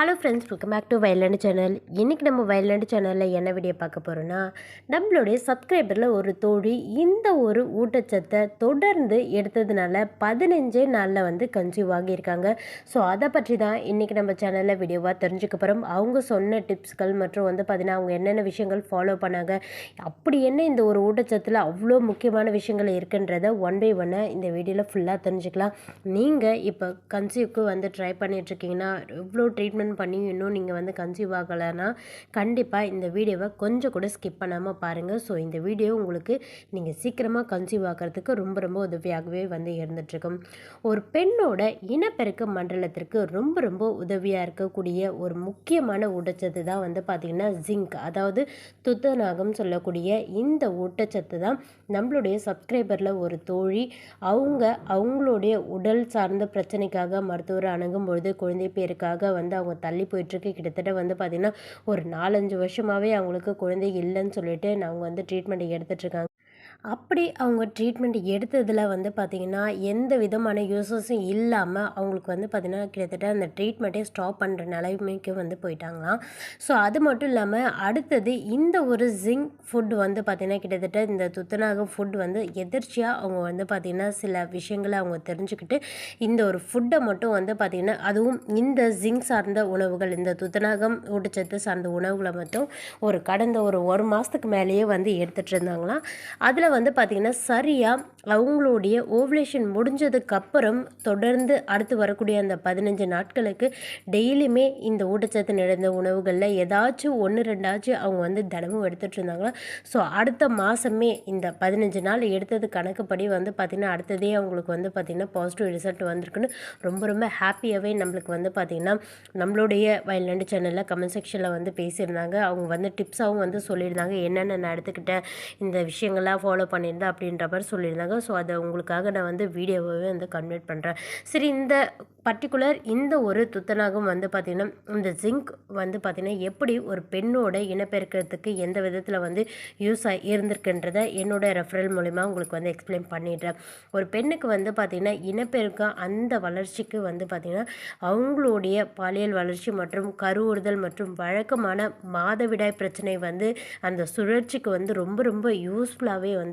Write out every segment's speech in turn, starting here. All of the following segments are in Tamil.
Hello friends welcome back to Vayalandu channel இன்றைக்கி நம்ம வயலாண்டு சேனலில் என்ன வீடியோ பார்க்க போகிறோன்னா நம்மளுடைய சப்ஸ்கிரைபரில் ஒரு தோழி இந்த ஒரு ஊட்டச்சத்தை தொடர்ந்து எடுத்ததுனால பதினஞ்சே நாளில் வந்து கன்சீவ் ஆகியிருக்காங்க. ஸோ அதை பற்றி தான் இன்றைக்கி நம்ம சேனலில் வீடியோவாக தெரிஞ்சுக்க போகிறோம் அவங்க சொன்ன டிப்ஸ்கள் மற்றும் வந்து பார்த்திங்கன்னா அவங்க என்னென்ன விஷயங்கள் ஃபாலோ பண்ணாங்க அப்படி என்ன இந்த ஒரு ஊட்டச்சத்தில் அவ்வளோ முக்கியமான விஷயங்கள் இருக்குன்றத ஒன் பை ஒன்னாக இந்த வீடியோவில் ஃபுல்லாக தெரிஞ்சுக்கலாம். நீங்கள் இப்போ கன்சீவ்க்கு வந்து ட்ரை பண்ணிகிட்ருக்கீங்கன்னா எவ்வளோ ட்ரீட்மெண்ட் பண்ணி இன்னும் நீங்கள் வந்து கன்சீவ் ஆகலைன்னா கண்டிப்பாக இந்த வீடியோவை கொஞ்சம் கூட ஸ்கிப் பண்ணாமல் பாருங்கள் ஸோ இந்த வீடியோ உங்களுக்கு நீங்கள் சீக்கிரமாக கன்சீவ் ஆகிறதுக்கு ரொம்ப ரொம்ப உதவியாகவே வந்து இருந்துகிட்ருக்கும் ஒரு பெண்ணோட இனப்பெருக்க மண்டலத்திற்கு ரொம்ப ரொம்ப உதவியாக இருக்கக்கூடிய ஒரு முக்கியமான ஊட்டச்சத்து தான் வந்து பார்த்திங்கன்னா ஜிங்க் அதாவது துத்தநாகம் சொல்லக்கூடிய இந்த ஊட்டச்சத்து தான் நம்மளுடைய சப்ஸ்கிரைபரில் ஒரு தோழி. அவங்க அவங்களுடைய உடல் சார்ந்த பிரச்சனைக்காக மருத்துவரை அணுகும்பொழுது குழந்தை பேருக்காக வந்து அவங்க தள்ளி போயிட்டுருக்கு. கிட்டத்தட்ட வந்து பார்த்திங்கன்னா ஒரு நாலஞ்சு வருஷமாகவே அவங்களுக்கு குழந்தை இல்லைன்னு சொல்லிட்டு அவங்க வந்து ட்ரீட்மெண்ட் எடுத்துகிட்ருக்காங்க அப்படி அவங்க ட்ரீட்மெண்ட் எடுத்ததில் வந்து பார்த்திங்கன்னா எந்த விதமான யூசஸும் இல்லாமல் அவங்களுக்கு வந்து பார்த்திங்கன்னா கிட்டத்தட்ட அந்த ட்ரீட்மெண்ட்டே ஸ்டாப் பண்ணுற நிலைமைக்கு வந்து போயிட்டாங்களாம். ஸோ அது மட்டும் இல்லாமல் அடுத்தது இந்த ஒரு ஜிங்க் ஃபுட் வந்து பார்த்திங்கன்னா கிட்டத்தட்ட இந்த துத்தநாக ஃபுட் வந்து எதிர்ச்சியாக அவங்க வந்து பார்த்திங்கன்னா சில விஷயங்களை அவங்க தெரிஞ்சுக்கிட்டு இந்த ஒரு ஃபுட்டை மட்டும் வந்து பார்த்திங்கன்னா அதுவும் இந்த ஜிங்க் சார்ந்த உணவுகள் இந்த துத்தநாகம் ஊட்டச்சத்து சார்ந்த உணவுகளை மட்டும் ஒரு கடந்த ஒரு ஒரு மாதத்துக்கு மேலேயே வந்து எடுத்துகிட்டு இருந்தாங்களாம். அதில் வந்து பார்த்திங்கன்னா சரியாக அவங்களுடைய ஓவலேஷன் முடிஞ்சதுக்கப்புறம் தொடர்ந்து அடுத்து வரக்கூடிய அந்த பதினஞ்சு நாட்களுக்கு டெய்லியுமே இந்த ஊட்டச்சத்து நிறைந்த உணவுகளில் ஏதாச்சும் ஒன்று ரெண்டாச்சும் அவங்க வந்து தினமும் எடுத்துகிட்டு இருந்தாங்களா? ஸோ அடுத்த மாதமே இந்த பதினஞ்சு நாள் எடுத்தது கணக்குப்படி வந்து பார்த்திங்கன்னா அடுத்ததே அவங்களுக்கு வந்து பார்த்திங்கன்னா பாசிட்டிவ் ரிசல்ட் வந்திருக்குன்னு ரொம்ப ரொம்ப ஹாப்பியாகவே நம்மளுக்கு வந்து பார்த்திங்கன்னா நம்மளுடைய வயல்நாடு சேனலில் கமெண்ட் செக்ஷனில் வந்து பேசியிருந்தாங்க. அவங்க வந்து டிப்ஸாகவும் வந்து சொல்லியிருந்தாங்க. என்னென்ன நான் எடுத்துக்கிட்டேன் இந்த விஷயங்கள்லாம் ஃபாலோ பண்ணியிருந்தேன் அப்படின்ற மாதிரி சொல்லியிருந்தாங்க. ஸோ அதை உங்களுக்காக நான் வந்து வீடியோவே வந்து கன்வெர்ட் பண்ணுறேன் சரி இந்த பர்டிகுலர் இந்த ஒரு துத்தநாகம் வந்து பார்த்திங்கன்னா இந்த ஜிங்க் வந்து பார்த்திங்கன்னா எப்படி ஒரு பெண்ணோட இனப்பெருக்கிறதுக்கு எந்த விதத்தில் வந்து யூஸ் ஆகி இருந்திருக்குன்றதை என்னோட ரெஃபரல் மூலிமா உங்களுக்கு வந்து எக்ஸ்பிளைன் பண்ணிடுறேன். ஒரு பெண்ணுக்கு வந்து பார்த்திங்கன்னா இனப்பெருக்கம் அந்த வளர்ச்சிக்கு வந்து பார்த்திங்கன்னா அவங்களுடைய பாலியல் வளர்ச்சி மற்றும் கருவுறுதல் மற்றும் வழக்கமான மாதவிடாய் பிரச்சனை வந்து அந்த சுழற்சிக்கு வந்து ரொம்ப ரொம்ப யூஸ்ஃபுல்லாகவே வந்து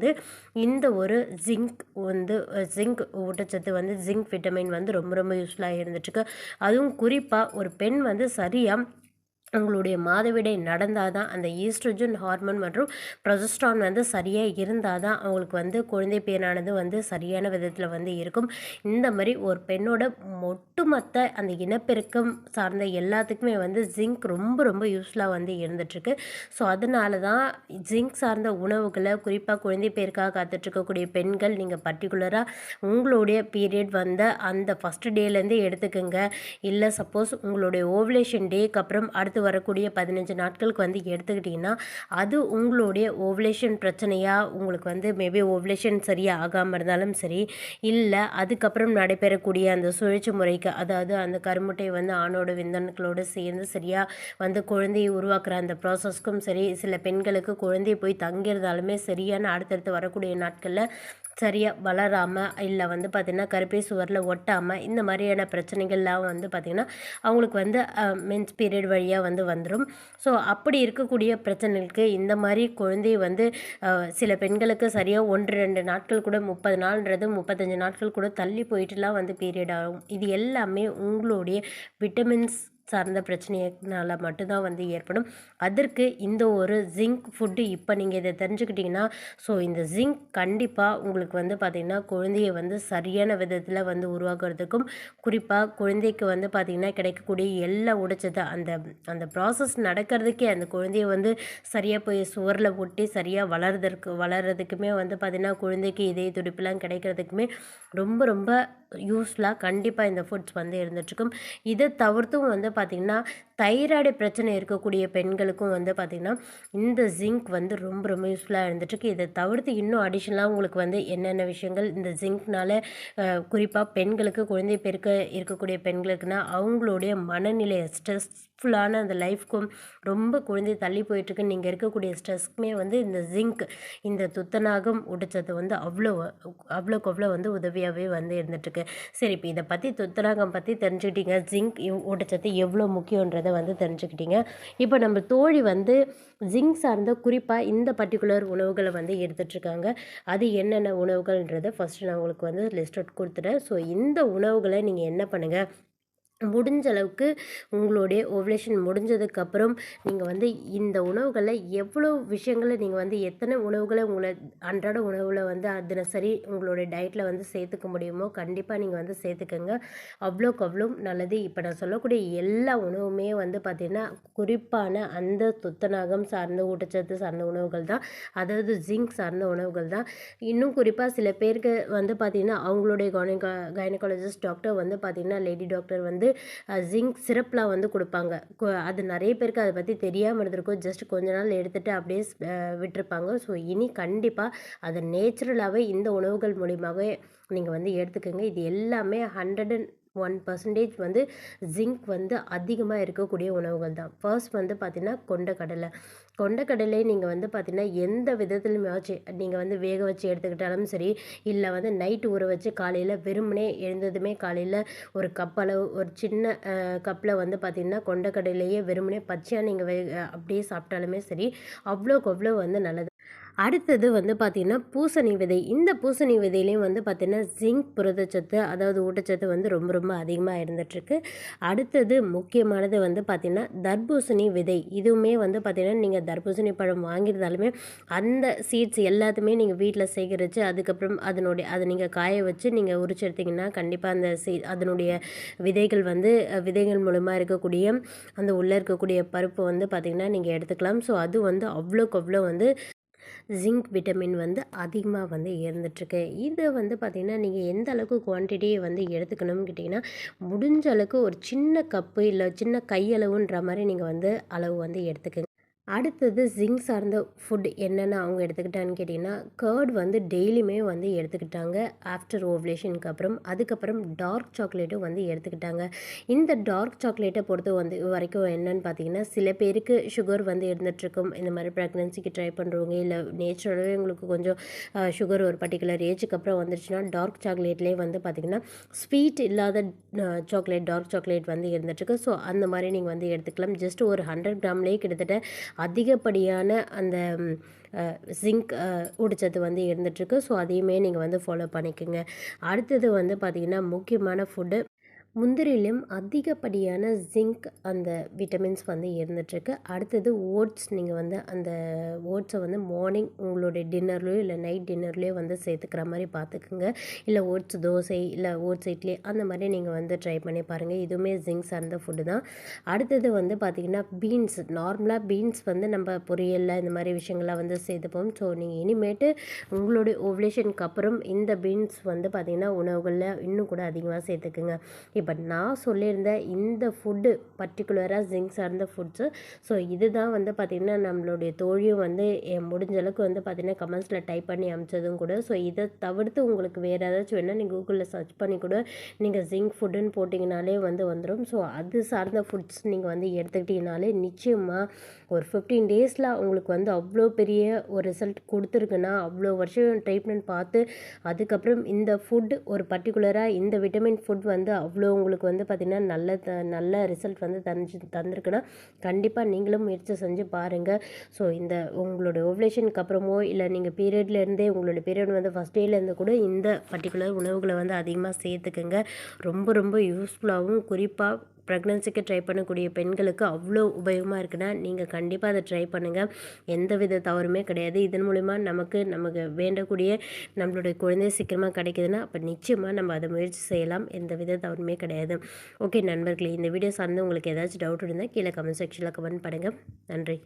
இந்த ஒரு ஜிங்க் வந்து ஜிங்க் ஊட்டச்சத்து வந்து ஜிங்க் விட்டமின் வந்து ரொம்ப ரொம்ப யூஸ்ஃபுல்லாக இருந்துட்டுருக்கு. அதுவும் குறிப்பாக ஒரு பெண் வந்து சரியாக உங்களுடைய மாதவிடை நடந்தால் தான் அந்த ஈஸ்ட்ரஜன் ஹார்மோன் மற்றும் ப்ரொஜஸ்ட்ரான் வந்து சரியாக இருந்தால் தான் அவங்களுக்கு வந்து குழந்தை பேரானது வந்து சரியான விதத்தில் வந்து இருக்கும். இந்த மாதிரி ஒரு பெண்ணோட ஒட்டுமொத்த அந்த இனப்பெருக்கம் சார்ந்த எல்லாத்துக்குமே வந்து ஜிங்க் ரொம்ப ரொம்ப யூஸ்ஃபுல்லாக வந்து இருந்துகிட்ருக்கு ஸோ அதனால தான் ஜிங்க் சார்ந்த உணவுகளை குறிப்பாக குழந்தை பேருக்காக காத்துட்ருக்கக்கூடிய பெண்கள் நீங்கள் பர்டிகுலராக உங்களுடைய பீரியட் வந்த அந்த ஃபஸ்ட் டேலேருந்தே எடுத்துக்கோங்க. இல்லை சப்போஸ் உங்களுடைய ஓவலேஷன் டேக்கு அப்புறம் அடுத்த அடுத்து வரக்கூடிய பதினஞ்சு நாட்களுக்கு வந்து எடுத்துக்கிட்டிங்கன்னா அது உங்களுடைய ஓவலேஷன் பிரச்சனையாக உங்களுக்கு வந்து மேபி ஓவலேஷன் சரியாக ஆகாமல் இருந்தாலும் சரி இல்லை அதுக்கப்புறம் நடைபெறக்கூடிய அந்த சுழற்சி முறைக்கு அதாவது அந்த கருமுட்டை வந்து ஆணோட விந்தணுக்களோடு சேர்ந்து சரியாக வந்து குழந்தையை உருவாக்குற அந்த ப்ராசஸ்க்கும் சரி சில பெண்களுக்கு குழந்தை போய் தங்கியிருந்தாலுமே சரியான அடுத்தடுத்து வரக்கூடிய நாட்களில் சரியாக வளராமல் இல்லை வந்து பார்த்திங்கன்னா கருப்பை சுவரில் ஒட்டாமல் இந்த மாதிரியான பிரச்சனைகள்லாம் வந்து பார்த்திங்கன்னா அவங்களுக்கு வந்து மென்ஸ் பீரியட் வழியாக வந்து வந்துடும் ஸோ அப்படி இருக்கக்கூடிய பிரச்சனைகளுக்கு இந்த மாதிரி குழந்தை வந்து சில பெண்களுக்கு சரியாக ஒன்று ரெண்டு நாட்கள் கூட முப்பது நாள்ன்றது முப்பத்தஞ்சு நாட்கள் கூட தள்ளி போயிட்டுலாம் வந்து பீரியட் ஆகும். இது எல்லாமே உங்களுடைய விட்டமின்ஸ் சார்ந்த பிரச்சனையினால் மட்டும்தான் வந்து ஏற்படும். அதற்கு இந்த ஒரு ஜிங்க் ஃபுட்டு இப்போ நீங்கள் இதை தெரிஞ்சுக்கிட்டிங்கன்னா ஸோ இந்த ஜிங்க் கண்டிப்பாக உங்களுக்கு வந்து பார்த்திங்கன்னா குழந்தையை வந்து சரியான விதத்தில் வந்து உருவாக்குறதுக்கும் குறிப்பாக குழந்தைக்கு வந்து பார்த்திங்கன்னா கிடைக்கக்கூடிய எல்லா உடைச்சது அந்த அந்த ப்ராசஸ் நடக்கிறதுக்கே அந்த குழந்தைய வந்து சரியாக போய் சுவரில் ஒட்டி சரியாக வளர்றதுக்கு வளர்கிறதுக்குமே வந்து பார்த்திங்கன்னா குழந்தைக்கு இதய துடிப்புலாம் கிடைக்கிறதுக்குமே ரொம்ப ரொம்ப யூஸ்ஃபுல்லாக கண்டிப்பாக இந்த ஃபுட்ஸ் வந்து இருந்துகிட்ருக்கும். இதை தவிர்த்தும் வந்து பார்த்திங்கன்னா தைராய்டு பிரச்சனை இருக்கக்கூடிய பெண்களுக்கும் வந்து பார்த்திங்கன்னா இந்த ஜிங்க் வந்து ரொம்ப ரொம்ப யூஸ்ஃபுல்லாக இருந்துகிட்ருக்கு இதை தவிர்த்து இன்னும் அடிஷ்னலாக உங்களுக்கு வந்து என்னென்ன விஷயங்கள் இந்த ஜிங்க்னால் குறிப்பாக பெண்களுக்கு குழந்தை பெருக்க இருக்கக்கூடிய பெண்களுக்குன்னா அவங்களுடைய மனநிலை ஸ்ட்ரெஸ் ஃபுல்லான அந்த லைஃப்க்கும் ரொம்ப குழந்தை தள்ளி போயிட்டுருக்கு. நீங்கள் இருக்கக்கூடிய ஸ்ட்ரெஸ்க்குமே வந்து இந்த ஜிங்க் இந்த துத்தநாகம் ஊட்டச்சத்து வந்து அவ்வளோ அவ்வளோக்கு அவ்வளோ வந்து உதவியாகவே வந்து இருந்துகிட்ருக்கு சரி இப்போ இதை பற்றி துத்தநாகம் பற்றி தெரிஞ்சுக்கிட்டீங்க. ஜிங்க் உடைச்சது எவ்வளோ முக்கியன்றது வந்து தெரிஞ்சுக்கிட்டீங்க. இப்போ நம்ம தோழி வந்து ஜிங்க் சார்ந்த குறிப்பாக இந்த பர்டிகுலர் உணவுகளை வந்து எடுத்துகிட்ருக்காங்க அது என்னென்ன உணவுகள்ன்றதை ஃபஸ்ட்டு நான் உங்களுக்கு வந்து லிஸ்ட் அவுட் கொடுத்துட்டேன். ஸோ இந்த உணவுகளை நீங்கள் என்ன பண்ணுங்கள் முடிஞ்ச அளவுக்கு உங்களுடைய ஓவலேஷன் முடிஞ்சதுக்கப்புறம் நீங்கள் வந்து இந்த உணவுகளில் எவ்வளோ விஷயங்களை நீங்கள் வந்து எத்தனை உணவுகளை உங்களை அன்றாட உணவில் வந்து தினசரி உங்களுடைய டயட்டில் வந்து சேர்த்துக்க முடியுமோ கண்டிப்பாக நீங்கள் வந்து சேர்த்துக்கோங்க. அவ்வளோக்கு அவ்வளோ நல்லது. இப்போ நான் சொல்லக்கூடிய எல்லா உணவுமே வந்து பார்த்திங்கன்னா குறிப்பான அந்த துத்தநாகம் சார்ந்த ஊட்டச்சத்து சார்ந்த உணவுகள் தான். அதாவது ஜிங்க் சார்ந்த உணவுகள் தான். இன்னும் குறிப்பாக சில பேருக்கு வந்து பார்த்திங்கன்னா அவங்களுடைய கைனகா கைனகாலஜிஸ்ட் டாக்டர் வந்து பார்த்திங்கன்னா லேடி டாக்டர் வந்து வந்து ஜிங்க் சிரப்லாம் வந்து கொடுப்பாங்க. அது நிறைய பேருக்கு அதை பற்றி தெரியாமல் இருந்திருக்கும். ஜஸ்ட் கொஞ்ச நாள் எடுத்துகிட்டு அப்படியே விட்டுருப்பாங்க ஸோ இனி கண்டிப்பாக அதை நேச்சுரலாகவே இந்த உணவுகள் மூலியமாகவே நீங்கள் வந்து எடுத்துக்கோங்க. இது எல்லாமே ஹண்ட்ரட் அண்ட் ஒன் பர்சன்டேஜ் வந்து ஜிங்க் வந்து அதிகமாக இருக்கக்கூடிய உணவுகள் தான். ஃபர்ஸ்ட் வந்து பார்த்திங்கன்னா கொண்டக்கடலை. கொண்டக்கடலை நீங்கள் வந்து பார்த்திங்கன்னா எந்த விதத்துலையுமே வச்சு நீங்கள் வந்து வேக வச்சு எடுத்துக்கிட்டாலும் சரி இல்லை வந்து நைட்டு ஊற வச்சு காலையில் வெறுமனே எழுந்ததுமே காலையில் ஒரு கப் அளவு ஒரு சின்ன கப்பில் வந்து பார்த்திங்கன்னா கொண்டக்கடலையே வெறுமனே பச்சையாக நீங்கள் வே அப்படியே சாப்பிட்டாலுமே சரி அவ்வளோக்கு அவ்வளோ வந்து நல்லது. அடுத்தது வந்து பார்த்திங்கன்னா பூசணி விதை. இந்த பூசணி விதையிலையும் வந்து பார்த்திங்கன்னா ஜிங்க் புரதச்சத்து அதாவது ஊட்டச்சத்து வந்து ரொம்ப ரொம்ப அதிகமாக இருந்துகிட்ருக்கு அடுத்தது முக்கியமானது வந்து பார்த்திங்கன்னா தர்பூசணி விதை. இதுவுமே வந்து பார்த்திங்கன்னா நீங்கள் தர்பூசணி பழம் வாங்கியிருந்தாலுமே அந்த சீட்ஸ் எல்லாத்தையுமே நீங்கள் வீட்டில் சேகரித்து அதுக்கப்புறம் அதனுடைய அதை நீங்கள் காய வச்சு நீங்கள் உரிச்செடுத்திங்கன்னா கண்டிப்பாக அந்த சீ அதனுடைய விதைகள் வந்து விதைகள் மூலமாக இருக்கக்கூடிய அந்த உள்ளே இருக்கக்கூடிய பருப்பு வந்து பார்த்திங்கன்னா நீங்கள் எடுத்துக்கலாம். ஸோ அது வந்து அவ்வளோக்கு அவ்வளோ வந்து ஜிங்க் விட்டமின் வந்து அதிகமாக வந்து இருந்துகிட்ருக்கு இதை வந்து பார்த்திங்கன்னா நீங்கள் எந்த அளவுக்கு குவான்டிட்டியை வந்து எடுத்துக்கணும்னு கேட்டிங்கன்னா முடிஞ்ச அளவுக்கு ஒரு சின்ன கப்பு இல்லை சின்ன கையளவுன்ற மாதிரி நீங்கள் வந்து அளவு வந்து எடுத்துக்கங்க. அடுத்தது ஜிங்க் சார்ந்த ஃபுட் என்னென்ன அவங்க எடுத்துக்கிட்டான்னு கேட்டிங்கன்னா கேர்ட் வந்து டெய்லியுமே வந்து எடுத்துக்கிட்டாங்க. ஆஃப்டர் ஓவலேஷனுக்கு அப்புறம் அதுக்கப்புறம் டார்க் சாக்லேட்டும் வந்து எடுத்துக்கிட்டாங்க. இந்த டார்க் சாக்லேட்டை பொறுத்த வந்து வரைக்கும் என்னென்னு பார்த்தீங்கன்னா சில பேருக்கு சுகர் வந்து இருந்துகிட்ருக்கும் இந்த மாதிரி ப்ரெக்னன்சிக்கு ட்ரை பண்ணுறவங்க இல்லை நேச்சுரலாகவே உங்களுக்கு கொஞ்சம் சுகர் ஒரு பர்டிகுலர் ஏஜுக்கு அப்புறம் வந்துருச்சுன்னா டார்க் சாக்லேட்லேயே வந்து பார்த்திங்கன்னா ஸ்வீட் இல்லாத சாக்லேட் டார்க் சாக்லேட் வந்து இருந்துகிட்ருக்கு ஸோ அந்த மாதிரி நீங்கள் வந்து எடுத்துக்கலாம். ஜஸ்ட் ஒரு ஹண்ட்ரட் கிராம்லேயே கிட்டத்தட்ட அதிகப்படியான அந்த ஜிங்க் ஊட்டச்சத்து வந்து இருந்துகிட்ருக்கு ஸோ அதையுமே நீங்கள் வந்து ஃபாலோ பண்ணிக்கோங்க. அடுத்தது வந்து பார்த்திங்கன்னா முக்கியமான ஃபுட்டு முந்திரியிலும் அதிகப்படியான ஜிங்க் அந்த விட்டமின்ஸ் வந்து இருந்துகிட்ருக்கு அடுத்தது ஓட்ஸ் நீங்கள் வந்து அந்த ஓட்ஸை வந்து மார்னிங் உங்களுடைய டின்னர்லேயோ இல்லை நைட் டின்னர்லேயோ வந்து சேர்த்துக்கிற மாதிரி பார்த்துக்குங்க. இல்லை ஓட்ஸ் தோசை இல்லை ஓட்ஸ் இட்லி அந்த மாதிரி நீங்கள் வந்து ட்ரை பண்ணி பாருங்கள் இதுவுமே ஜிங்க் சார்ந்த ஃபுட்டு தான். அடுத்தது வந்து பார்த்திங்கன்னா பீன்ஸ் நார்மலாக பீன்ஸ் வந்து நம்ம பொரியலில் இந்த மாதிரி விஷயங்கள்லாம் வந்து சேர்த்துப்போம். ஸோ நீங்கள் இனிமேட்டு உங்களுடைய ஓவலேஷனுக்கு அப்புறம் இந்த பீன்ஸ் வந்து பார்த்திங்கன்னா உணவுகளில் இன்னும் கூட அதிகமாக சேர்த்துக்குங்க. இப்போ பட் நான் சொல்லியிருந்த இந்த ஃபுட்டு பர்டிகுலராக ஜிங்க் சார்ந்த ஃபுட்ஸு ஸோ இதுதான் வந்து பார்த்திங்கன்னா நம்மளுடைய தோழியும் வந்து முடிஞ்ச அளவுக்கு வந்து பார்த்திங்கன்னா கமெண்ட்ஸில் டைப் பண்ணி அமிச்சதும் கூட. ஸோ இதை தவிர்த்து உங்களுக்கு வேறு ஏதாச்சும் வேணால் நீங்கள் கூகுளில் சர்ச் பண்ணி கூட நீங்கள் ஜிங்க் ஃபுட்டுன்னு போட்டிங்கனாலே வந்து வந்துடும் ஸோ அது சார்ந்த ஃபுட்ஸ் நீங்கள் வந்து எடுத்துக்கிட்டிங்கனாலே நிச்சயமாக ஒரு ஃபிஃப்டீன் டேஸில் உங்களுக்கு வந்து அவ்வளோ பெரிய ஒரு ரிசல்ட் கொடுத்துருக்குன்னா அவ்வளோ வருஷம் ட்ரீட்மெண்ட் பார்த்து அதுக்கப்புறம் இந்த ஃபுட் ஒரு பர்டிகுலராக இந்த விட்டமின் ஃபுட் வந்து அவ்வளோ உங்களுக்கு வந்து பார்த்திங்கன்னா நல்ல த நல்ல ரிசல்ட் வந்து தந்து தந்திருக்குன்னா கண்டிப்பாக நீங்களும் முயற்சி செஞ்சு பாருங்கள் ஸோ இந்த உங்களோட ஓவலேஷனுக்கு அப்புறமோ இல்லை நீங்கள் பீரியட்லேருந்தே உங்களோட பீரியட் வந்து ஃபஸ்ட் டேலேருந்து கூட இந்த பர்டிகுலர் உணவுகளை வந்து அதிகமாக சேர்த்துக்குங்க. ரொம்ப ரொம்ப யூஸ்ஃபுல்லாகவும் குறிப்பாக ப்ரெக்னன்சிக்கு ட்ரை பண்ணக்கூடிய பெண்களுக்கு அவ்வளோ உபயோகமாக இருக்குன்னா நீங்கள் கண்டிப்பாக அதை ட்ரை பண்ணுங்கள் எந்த வித தவறுமே கிடையாது. இதன் மூலிமா நமக்கு நமக்கு வேண்டக்கூடிய நம்மளுடைய குழந்தை சீக்கிரமாக கிடைக்குதுன்னா அப்போ நிச்சயமாக நம்ம அதை முயற்சி செய்யலாம். எந்த வித தவறுமே கிடையாது. ஓகே நண்பர்களே இந்த வீடியோ சார்ந்து உங்களுக்கு ஏதாச்சும் டவுட் இருந்தால் கீழே கமெண்ட் செக்ஷனில் கமெண்ட் பண்ணுங்கள் நன்றி.